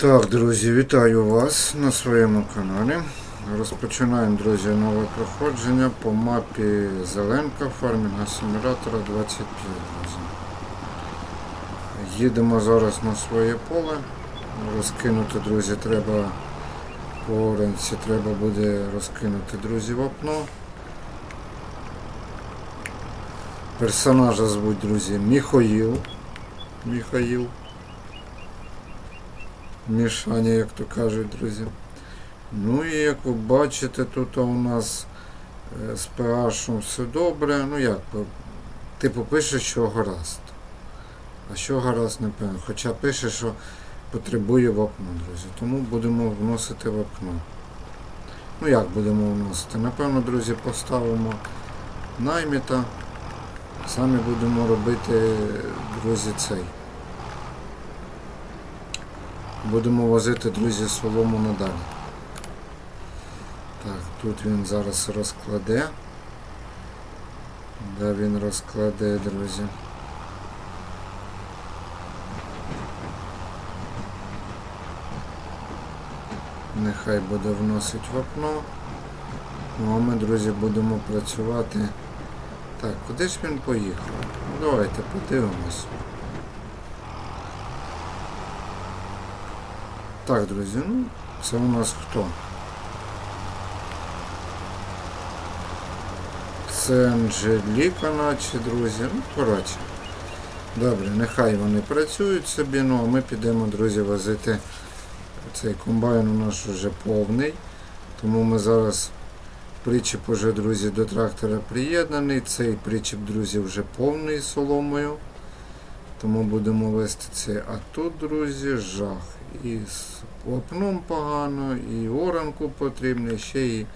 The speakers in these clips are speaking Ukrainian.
Так, друзі, вітаю вас на своєму каналі. Розпочинаємо, друзі, нове проходження по мапі Зеленка фармінга симулятора 25, друзі. Їдемо зараз на своє поле. Розкинути, друзі, треба по оранці, треба буде розкинути, друзі, в окно. Персонажа звуть, друзі, Міхоїл. Міхаїл. Мішаня, як то кажуть, друзі. Ну і як ви бачите, тут у нас е, з PH все добре. Ну як, типу пише, що гаразд. А що гаразд не певно. Хоча пише, що потребує в друзі. Тому будемо вносити в окно. Ну як будемо вносити? Напевно, друзі, поставимо найміта. Самі будемо робити, друзі, цей. Будемо возити, друзі, солому надалі. Так, тут він зараз розкладе. Де він розкладе, друзі. Нехай буде вносить в окно. Ну а ми, друзі, будемо працювати. Так, куди ж він поїхав? Давайте подивимось. Так, друзі, ну, це у нас хто? Це Анжеліка, наче, друзі. Ну, коротше. Добре, нехай вони працюють собі, ну а ми підемо, друзі, возити цей комбайн у нас вже повний. Тому ми зараз причіп уже, друзі, до трактора приєднаний. Цей причіп, друзі, вже повний соломою. Тому будемо вести це. А тут, друзі, жах. І з опном погано, і оранку потрібно, ще і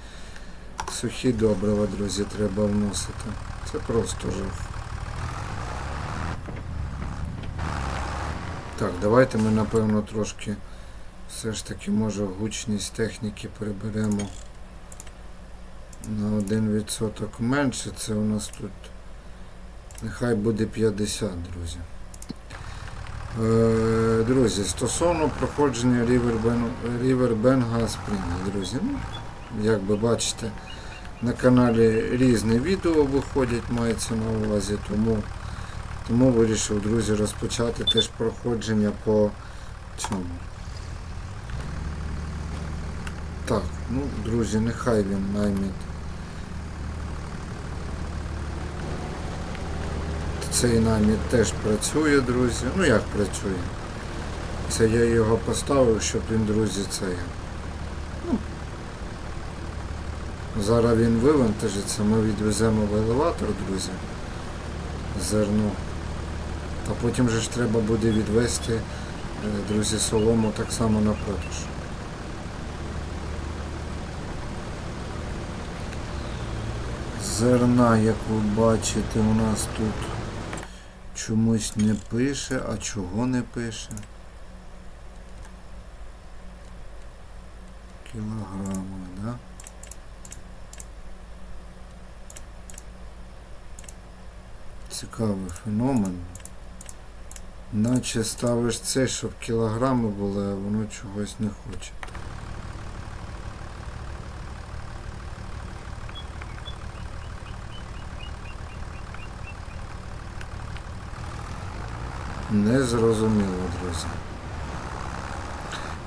сухі добрива, друзі, треба вносити. Це просто жах. Так, давайте ми напевно трошки все ж таки може гучність техніки приберемо на 1% менше. Це у нас тут нехай буде 50, друзі. Друзі, стосовно проходження Рівербенга Спрінг, друзі, ну, як ви бачите, на каналі різні відео виходять, мається на увазі, тому, тому вирішив, друзі, розпочати теж проходження по цьому. Так, ну, друзі, нехай він найміть. Цей наміт теж працює, друзі. Ну як працює? Це я його поставив, щоб він, друзі, це. Ну, зараз він вивантажиться, ми відвеземо в елеватор, друзі. Зерно. А потім же ж треба буде відвести, е, друзі, солому так само на продаж. Зерна, як ви бачите, у нас тут чомусь не пише, а чого не пише? Кілограми, да? Цікавий феномен. Наче ставиш це, щоб кілограми були, а воно чогось не хоче. Не зрозуміло, друзі.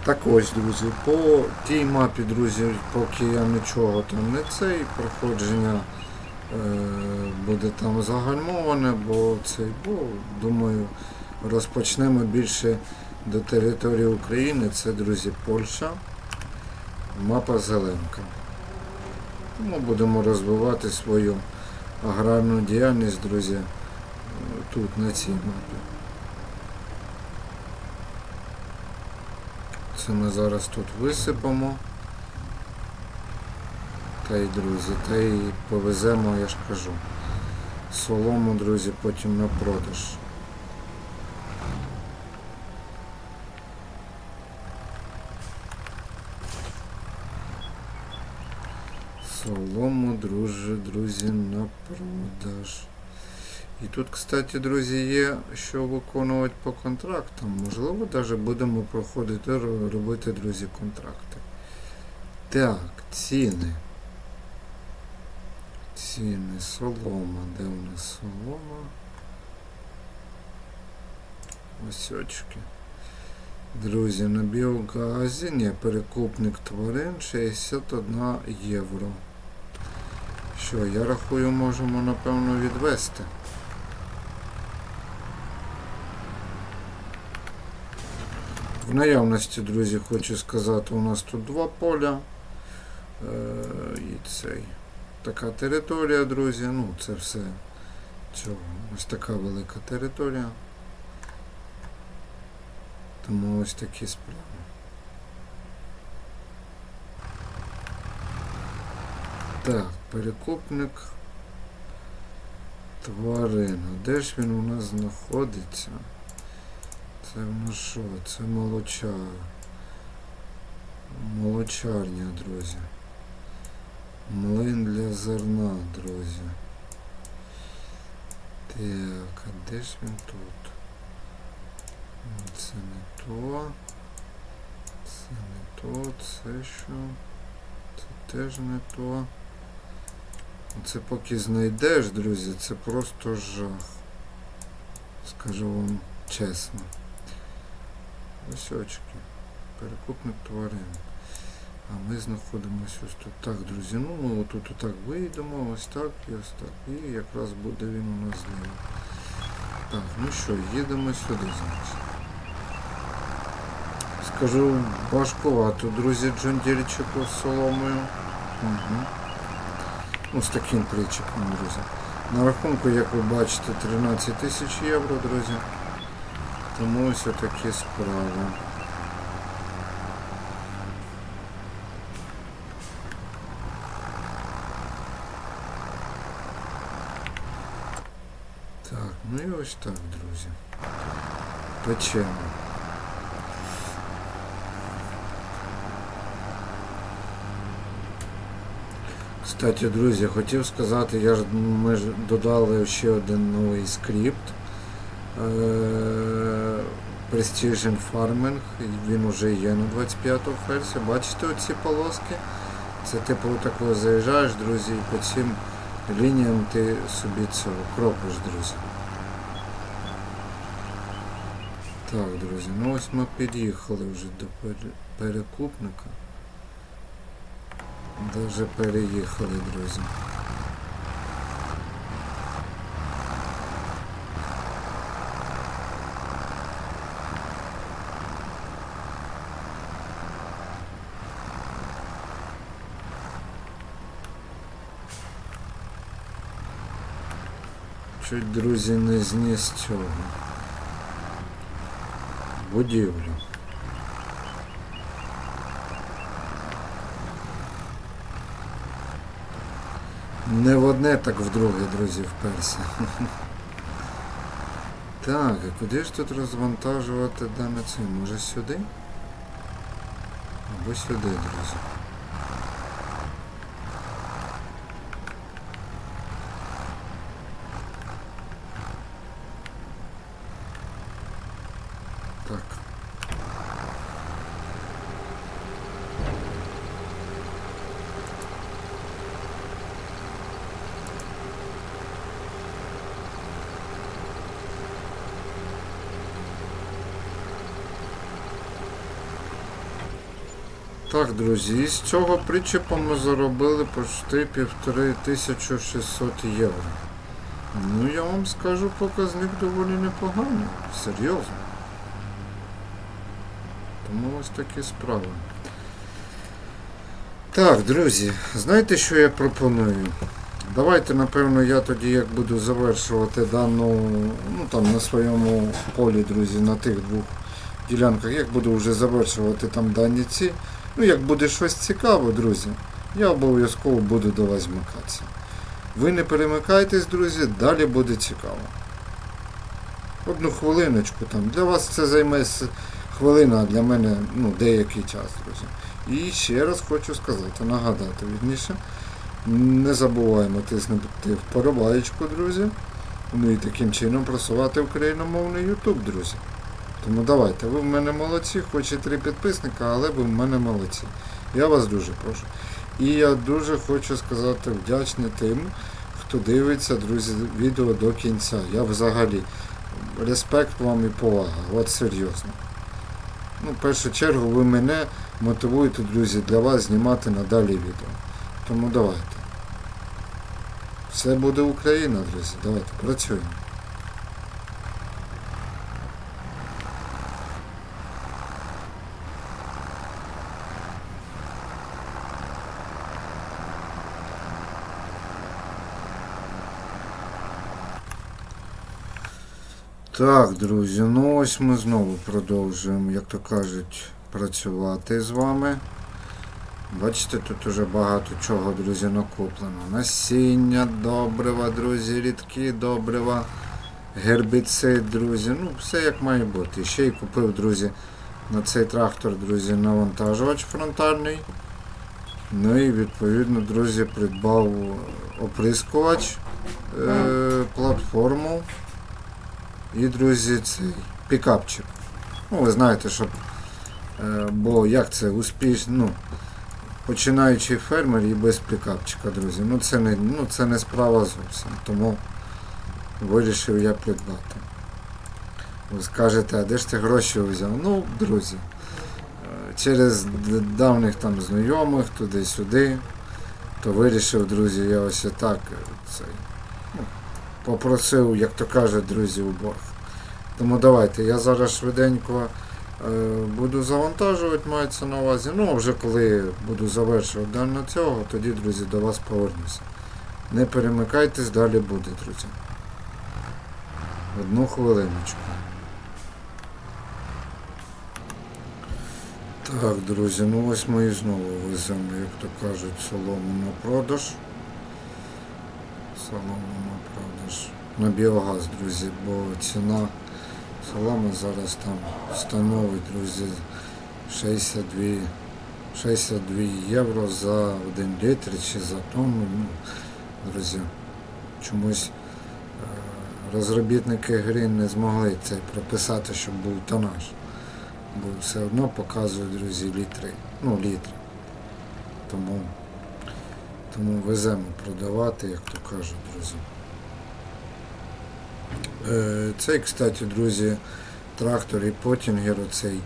Так ось, друзі, по тій мапі, друзі, поки я нічого там не цей, проходження е, буде там загальмоване, бо цей, бо думаю, розпочнемо більше до території України. Це, друзі, Польща, мапа Зеленка. Тому будемо розвивати свою аграрну діяльність, друзі, тут, на цій мапі. Це ми зараз тут висипемо. Та й, друзі, та й повеземо, я ж кажу. Солому, друзі, потім на продаж. Солому, друже, друзі, на продаж. І тут, кстати, друзі, є що виконувати по контрактам. Можливо, навіть будемо проходити робити, друзі, контракти. Так, ціни. Ціни, солома. Де у нас солома? Ось очки. Друзі, на біогазі, ні, перекупник тварин 61 євро. Що, я рахую, можемо напевно відвести. В наявності, друзі, хочу сказати, у нас тут два поля. Е, і цей. Така територія, друзі. Ну, це все. Цього. Ось така велика територія. Тому ось такі справи. Так, перекупник тварин. А Де ж він у нас знаходиться? Це в що? Це молоча. Молочарня, друзі. Млин для зерна, друзі. Так, а де ж він тут? Ну, Це не то. Це не то, це що? Це теж не то. Це поки знайдеш, друзі, це просто жах. Скажу вам чесно. Ось очки. Перекупник тварин. А ми знаходимося ось тут. Так, друзі, ну ми отут отак вийдемо, ось так і ось так. І якраз буде він у нас зліва. Так, ну що, їдемо сюди, значить. Скажу, важкувато, друзі, джондірчику з соломою. Угу. Ну, з таким причепом, друзі. На рахунку, як ви бачите, 13 тисяч євро, друзі. Тому ось такі справи. Так, ну і ось так, друзі. Печемо. Кстати, друзі, хотів сказати, я ж ми ж додали ще один новий скрипт. Precision Farming, він вже є на 25 версії. Бачите оці полоски? Це типу такого заїжджаєш, друзі, і по цим лініям ти собі цього кропиш, друзі. Так, друзі, ну ось ми під'їхали вже до пере- перекупника. Даже переїхали, друзі. Чуть, друзі, не зніс цього. Будівлю. Не в одне, так в друге, друзі, вперся. Так, а куди ж тут розвантажувати дане це? Може сюди? Або сюди, друзі. Так. Друзі, із цього причепа ми заробили почти півтори тисячі 600 євро. Ну, я вам скажу, показник доволі непоганий, серйозно. Тому ось такі справи. Так, друзі, знаєте, що я пропоную? Давайте, напевно, я тоді як буду завершувати дану, ну там на своєму полі, друзі, на тих двох ділянках, як буду вже завершувати там дані ці. Ну, як буде щось цікаве, друзі, я обов'язково буду до вас змикатися. Ви не перемикайтесь, друзі, далі буде цікаво. Одну хвилиночку там. Для вас це займе хвилина, а для мене ну, деякий час, друзі. І ще раз хочу сказати, нагадати вірніше. Не забуваємо тиснути вподобаєчку, друзі. Ну і таким чином просувати україномовний YouTube, друзі. Тому давайте, ви в мене молодці, хоч і три підписника, але ви в мене молодці. Я вас дуже прошу. І я дуже хочу сказати вдячний тим, хто дивиться, друзі, відео до кінця. Я взагалі респект вам і повага. От серйозно. Ну, в першу чергу ви мене мотивуєте, друзі, для вас знімати надалі відео. Тому давайте. Все буде Україна, друзі. Давайте працюємо. Так, друзі, ну ось ми знову продовжуємо, як то кажуть, працювати з вами. Бачите, тут уже багато чого, друзі, накоплено. Насіння, добрива, друзі, рідкі добрива, гербіцид, друзі. Ну, все як має бути. Ще й купив, друзі, на цей трактор, друзі, навантажувач фронтальний. Ну і відповідно, друзі, придбав оприскувач, е, платформу. І, друзі, цей пікапчик. Ну, ви знаєте, щоб. Е, бо як це успішно, ну, починаючий фермер і без пікапчика, друзі. Ну це не, ну, це не справа зовсім. Тому вирішив я придбати. Ви скажете, а де ж ти гроші взяв? Ну, друзі. е, Через давніх там знайомих, туди-сюди, то вирішив, друзі, я ось так е, цей, попросив, як то кажуть, друзі, у борг. Тому давайте, я зараз швиденько е, буду завантажувати, мається на увазі. Ну, а вже коли буду завершувати дано цього, тоді, друзі, до вас повернуся. Не перемикайтесь, далі буде, друзі. Одну хвилиночку. Так, друзі, ну ось ми і знову веземо, як то кажуть, солому на продаж. Солому на продаж. На біогаз, друзі, бо ціна соломи зараз там становить, друзі, 62, 62 євро за 1 літр чи за тонну. Ну, друзі, чомусь е, розробітники гри не змогли це прописати, щоб був тонаж. Бо все одно показують, друзі, літри. Ну, літри. Тому, тому веземо продавати, як то кажуть, друзі. Е, Цей, кстати, друзі, трактор і потінгер оцей е,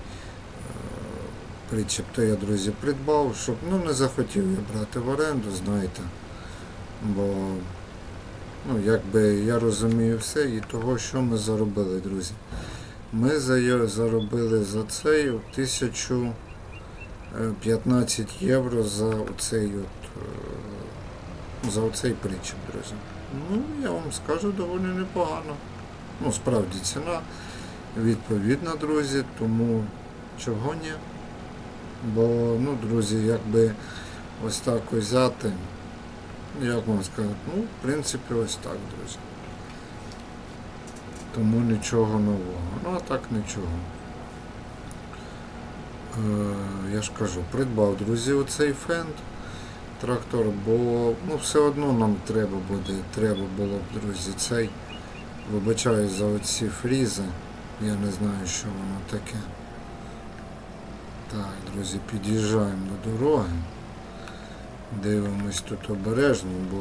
причеп, то я, друзі, придбав, щоб ну, не захотів я брати в оренду, знаєте. Бо ну, якби я розумію все і того, що ми заробили, друзі. Ми за- заробили за цей 1015 євро за оцей от, е, за оцей причеп, друзі. Ну, я вам скажу, доволі непогано. Ну, справді ціна відповідна, друзі, тому чого ні. Бо, ну, друзі, якби ось так взяти, як вам сказати, ну, в принципі, ось так, друзі. Тому нічого нового. Ну, а так нічого. Е, я ж кажу, придбав, друзі, оцей фенд трактор, бо ну, все одно нам треба буде, треба було б, друзі, цей. Вибачаю за оці фрізи. Я не знаю, що воно таке. Так, друзі, під'їжджаємо до дороги. Дивимось тут обережно, бо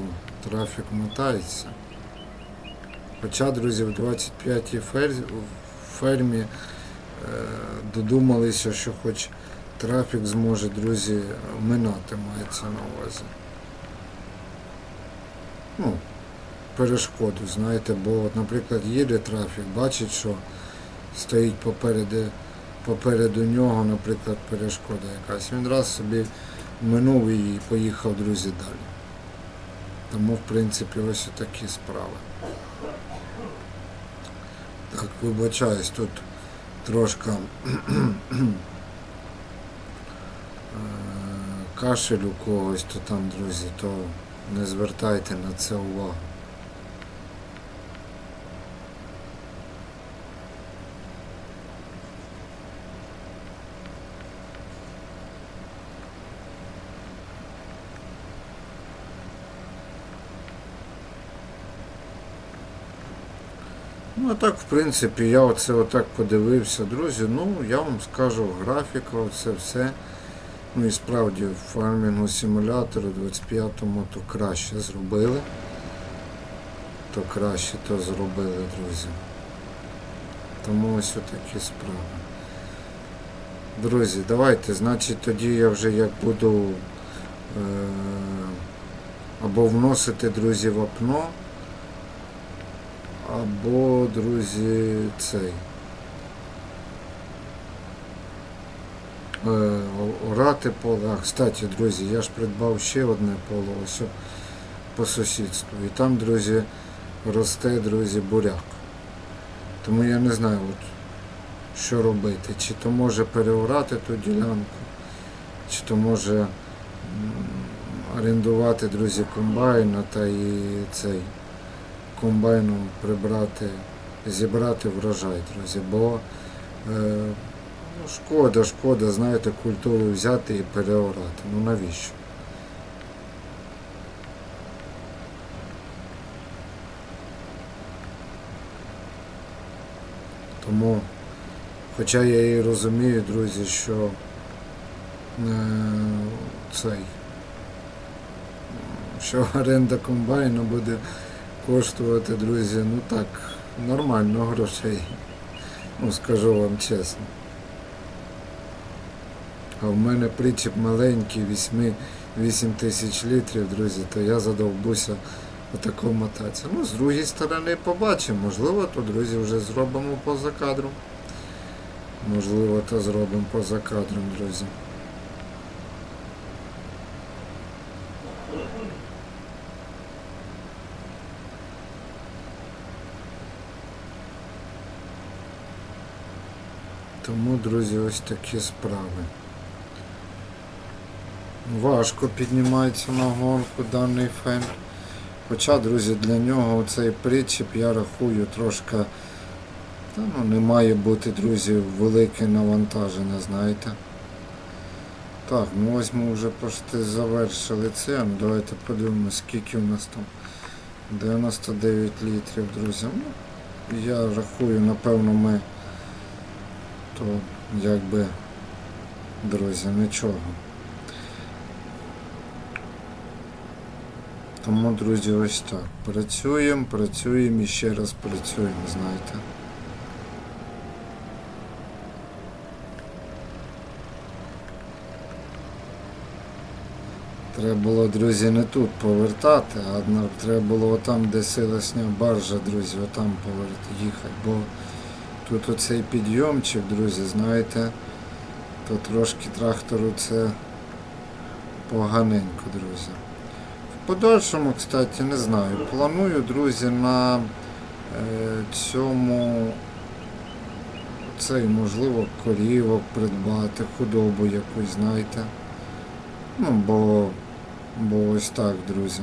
трафік мотається. Хоча, друзі, в 25-й фер- фермі е, додумалися, що хоч трафік зможе, друзі, минати мається на увазі. Ну, перешкоду, знаєте, бо, от, наприклад, їде трафік, бачить, що стоїть попереду, попереду нього, наприклад, перешкода якась. Він раз собі минув і поїхав, друзі, далі. Тому, в принципі, ось такі справи. Так, вибачаюсь, тут трошки е, кашель у когось, то там, друзі, то не звертайте на це увагу. Ну, а так, в принципі, я оце отак подивився, друзі. Ну, я вам скажу, графіка, оце все. Ну і справді в фармінгу симулятору 25-му то краще зробили. То краще то зробили, друзі. Тому ось отакі справи. Друзі, давайте, значить, тоді я вже як буду е- або вносити, друзі, в окно, або, друзі, цей. Е, о- орати поле. А, кстати, друзі, я ж придбав ще одне поле ось по сусідству. І там, друзі, росте, друзі, буряк. Тому я не знаю, от, що робити. Чи то може переорати ту ділянку, чи то може орендувати, друзі, комбайна та і цей комбайном прибрати, зібрати врожай, друзі. Бо е, Ну, шкода, шкода, знаєте, культуру взяти і переорати. Ну навіщо? Тому, хоча я і розумію, друзі, що е, цей, що оренда комбайну буде коштувати, друзі, ну так, нормально грошей. Ну, скажу вам чесно. А в мене причіп маленький, 8, 8 тисяч літрів, друзі, то я задовбуся отако мотатися. Ну, з другої сторони побачимо. Можливо, то, друзі, вже зробимо поза кадром. Можливо, то зробимо поза кадром, друзі. Тому, друзі, ось такі справи. Важко піднімається на гонку даний фен. Хоча, друзі, для нього цей причіп я рахую трошки та, ну, не має бути, друзі, велике навантаження, знаєте. Так, ну ось ми вже почти завершили це. Давайте подивимось, скільки у нас там. 99 літрів, друзі. Ну, я рахую, напевно, ми то якби, друзі, нічого. Тому, друзі, ось так. Працюємо, працюємо і ще раз працюємо, знаєте. Треба було, друзі, не тут повертати, а треба було отам, де силосня баржа, друзі, отам повер- їхати. Бо тут оцей підйомчик, друзі, знаєте, то трошки трактору це поганенько, друзі. Подальшому, кстати, не знаю. Планую, друзі, на е, цьому цей, можливо, корівок придбати, худобу якусь, знаєте. Ну, бо, бо ось так, друзі.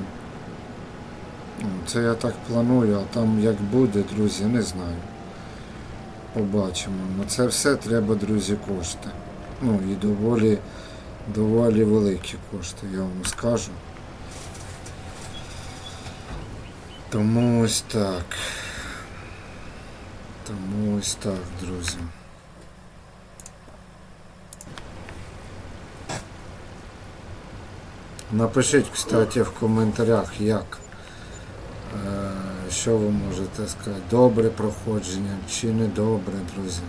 Ну, Це я так планую, а там як буде, друзі, не знаю. Побачимо. На це все треба, друзі, кошти. Ну і доволі, доволі великі кошти, я вам скажу. Тому ось так. Тому ось так, друзі. Напишіть, кстати, в коментарях, як, е, що ви можете сказати, добре проходження чи не добре, друзі.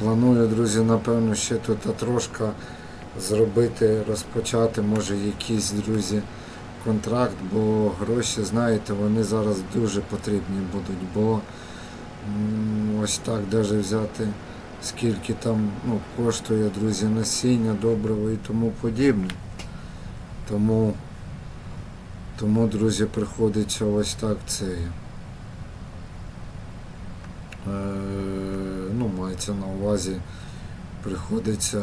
Планую, друзі, напевно, ще тут трошки зробити, розпочати, може, якийсь, друзі, контракт, бо гроші, знаєте, вони зараз дуже потрібні будуть, бо ось так навіть взяти, скільки там ну, коштує, друзі, насіння, добриво і тому подібне. Тому, тому, друзі, приходиться ось так це. Е, ну, мається на увазі, приходиться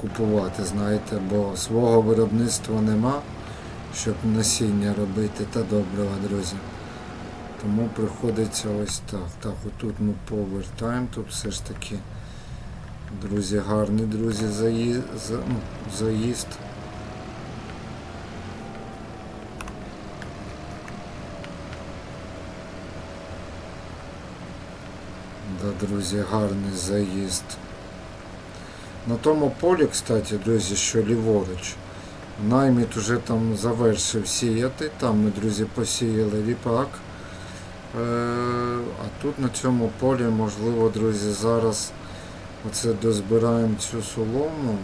купувати, знаєте, бо свого виробництва нема, щоб насіння робити та добрива, друзі. Тому приходиться ось так. Так, отут ми повертаємо, тут все ж таки, друзі, гарний, друзі, заїзд. Ну, заїзд. друзі, гарний заїзд. На тому полі, кстати, друзі, що ліворуч. Найміт уже там завершив сіяти. Там ми, друзі, посіяли ріпак. Е, а тут на цьому полі, можливо, друзі, зараз оце дозбираємо цю солому.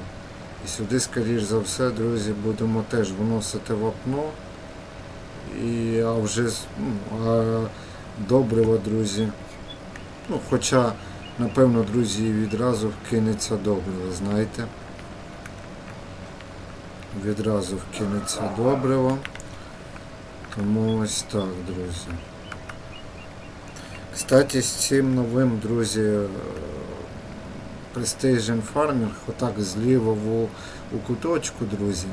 І сюди, скоріш за все, друзі, будемо теж вносити вапно. І, а вже ну, а добриво, друзі. Ну, хоча, напевно, друзі, відразу вкинеться добриво, знаєте. Відразу вкинеться добриво. Тому ось так, друзі. Кстати, з цим новим, друзі, е, Precision Farming, отак зліва в, у куточку, друзі,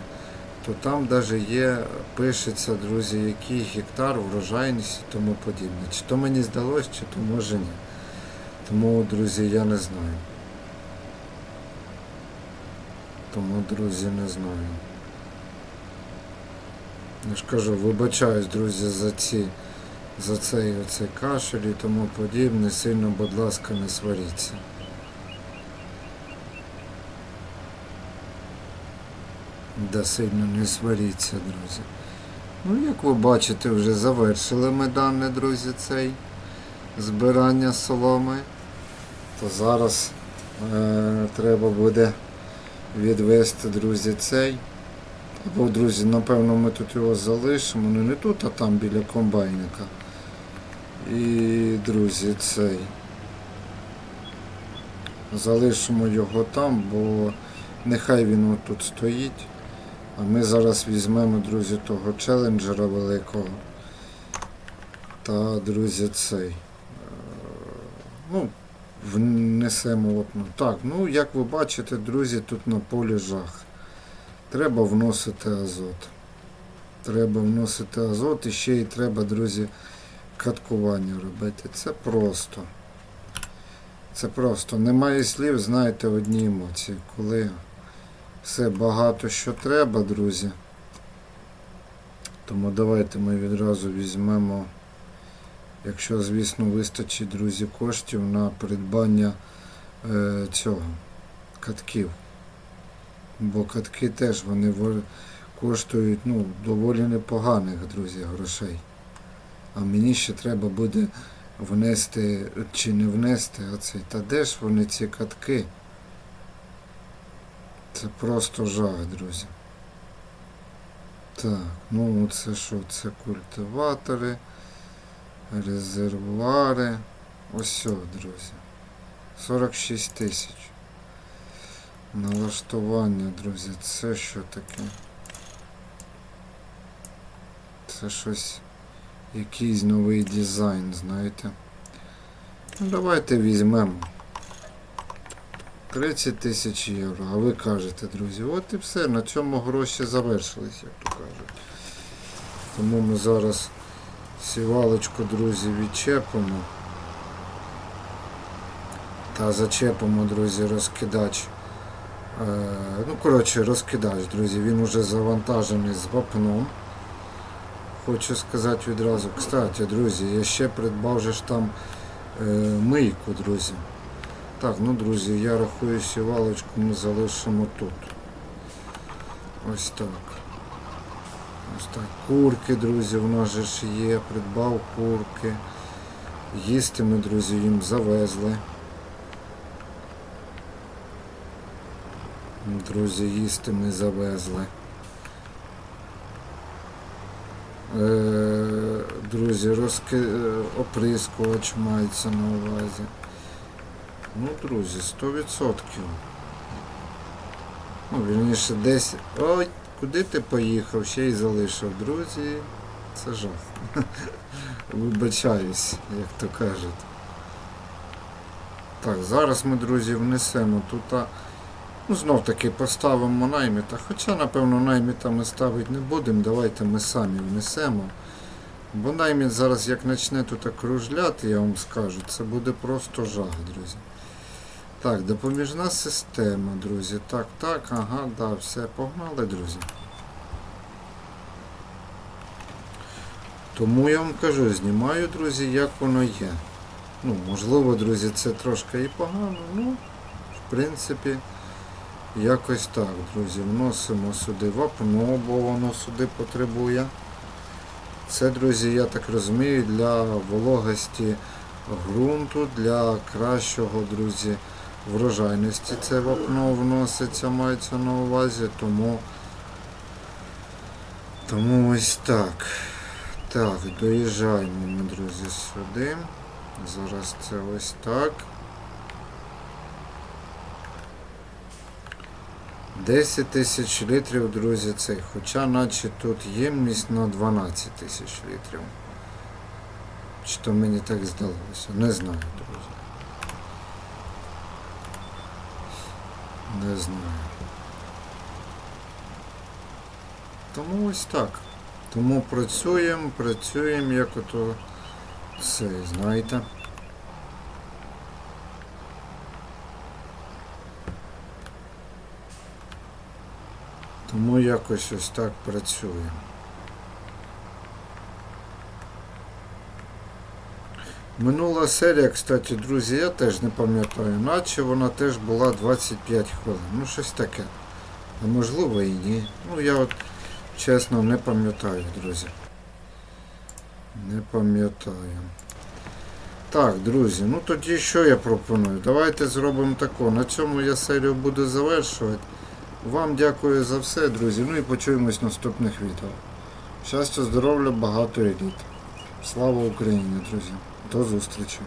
то там навіть є, пишеться, друзі, який гектар, врожайність і тому подібне. Чи то мені здалось, чи то може ні. Тому, друзі, я не знаю. Тому, друзі, не знаю. Я ж кажу, вибачаюсь, друзі, за ці, за цей оцей кашель і тому подібне. Сильно, будь ласка, не сваріться. Да сильно не сваріться, друзі. Ну, як ви бачите, вже завершили ми дане, друзі, цей збирання соломи. То зараз е, треба буде відвести, друзі, цей. Або, друзі, напевно, ми тут його залишимо. Ну не тут, а там біля комбайника. І, друзі, цей. Залишимо його там, бо нехай він отут стоїть. А ми зараз візьмемо, друзі, того челенджера великого. Та, друзі, цей. е, Ну, внесемо вапно. Так, ну як ви бачите, друзі, тут на полі жах. Треба вносити азот. Треба вносити азот і ще й треба, друзі, каткування робити. Це просто. Це просто. Немає слів, знаєте, одні емоції. Коли все багато що треба, друзі. Тому давайте ми відразу візьмемо, якщо, звісно, вистачить, друзі, коштів на придбання е, цього катків. Бо катки теж вони коштують ну, доволі непоганих, друзі, грошей. А мені ще треба буде внести чи не внести оцей. Та де ж вони ці катки? Це просто жах, друзі. Так, ну це що? Це культиватори, резервуари. Ось, о, друзі. 46 тисяч. Налаштування, друзі, це що таке? Це щось, якийсь новий дизайн, знаєте. Ну, давайте візьмемо. 30 тисяч євро. А ви кажете, друзі, от і все, на цьому гроші завершились, як то кажуть. Тому ми зараз сівалочку, друзі, відчепимо. Та зачепимо, друзі, розкидач. Е, ну, коротше, розкидач, друзі, він уже завантажений з вапном. Хочу сказати відразу. Кстати, друзі, я ще придбав же ж там е, мийку, друзі. Так, ну друзі, я рахую сівалочку ми залишимо тут. Ось так. Ось так. Курки, друзі, в нас же ж є, придбав курки. Їсти ми, друзі, їм завезли. Друзі, їсти ми завезли. Е, друзі, розки... е, оприскувач мається на увазі. Ну, друзі, 100%. Ну, вірніше, десь. Ой, куди ти поїхав? Ще й залишив. Друзі, це жах. Вибачаюсь, як то кажуть. Так, зараз ми, друзі, внесемо тут. Ну, знов таки поставимо найміта. Хоча, напевно, найміта ми ставити не будемо. Давайте ми самі внесемо. Бо найміт зараз як почне тут кружляти, я вам скажу, це буде просто жах, друзі. Так, допоміжна система, друзі. Так, так, ага, да, все, погнали, друзі. Тому я вам кажу, знімаю, друзі, як воно є. Ну, можливо, друзі, це трошки і погано, ну, в принципі, якось так, друзі. Вносимо сюди вапно, бо воно сюди потребує. Це, друзі, я так розумію, для вологості ґрунту, для кращого, друзі, врожайності це вапно вноситься, мається на увазі, тому, тому ось так. Так, доїжджаємо ми, друзі, сюди. Зараз це ось так. 10 тисяч літрів, друзі, цей. Хоча наче тут ємність на 12 тисяч літрів. Чи то мені так здалося? Не знаю, друзі. Не знаю. Тому ось так. Тому працюємо, працюємо, як ото це, знаєте. Тому якось ось так працюємо. Минула серія, кстати, друзі, я теж не пам'ятаю, наче вона теж була 25 хвилин. Ну, щось таке. А можливо і ні. Ну, я от чесно не пам'ятаю, друзі. Не пам'ятаю. Так, друзі, ну тоді що я пропоную? Давайте зробимо тако. На цьому я серію буду завершувати. Вам дякую за все, друзі. Ну і почуємось в наступних відео. Щастя, здоров'я, багато еліт. Слава Україні, друзі. До зустрічі.